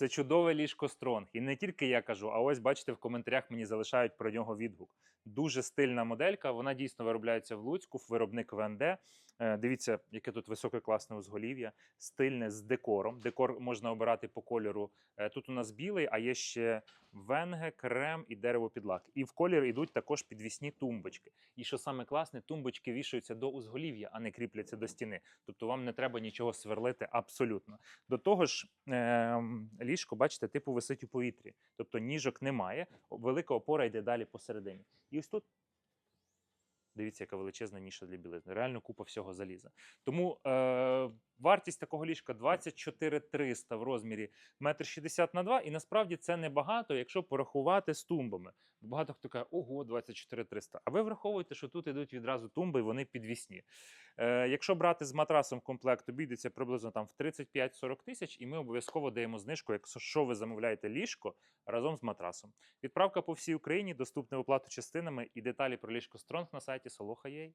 Це чудове ліжко Стронг. І не тільки я кажу, а ось бачите, в коментарях мені залишають про нього відгук. Дуже стильна моделька. Вона дійсно виробляється в Луцьку, виробник ВНД. Е, Дивіться, яке тут високе класне узголів'я, стильне з декором. Декор можна обирати по кольору. Е, Тут у нас білий, а є ще венге, крем і дерево підлак. І в колір йдуть також підвісні тумбочки. І що саме класне, тумбочки вішаються до узголів'я, а не кріпляться до стіни. Тобто вам не треба нічого сверлити абсолютно. До того ж, е, ліжко, бачите, типу висить у повітрі. Тобто ніжок немає, велика опора йде далі посередині. І ось тут. Дивіться, яка величезна ніша для білизни. Реально купа всього заліза. Тому е, вартість такого ліжка 24 300 в розмірі 1,60 на 2. І насправді це небагато, якщо порахувати з тумбами. Багато хто каже, ого, 24 300. А ви враховуєте, що тут йдуть відразу тумби, і вони підвісні. Е, якщо брати з матрасом в комплект, обійдеться приблизно там в 35-40 тисяч, і ми обов'язково даємо знижку, якщо ви замовляєте ліжко разом з матрасом. Відправка по всій Україні, доступна оплату частинами і деталі про ліжко Стронг на сайті Soloha.ua.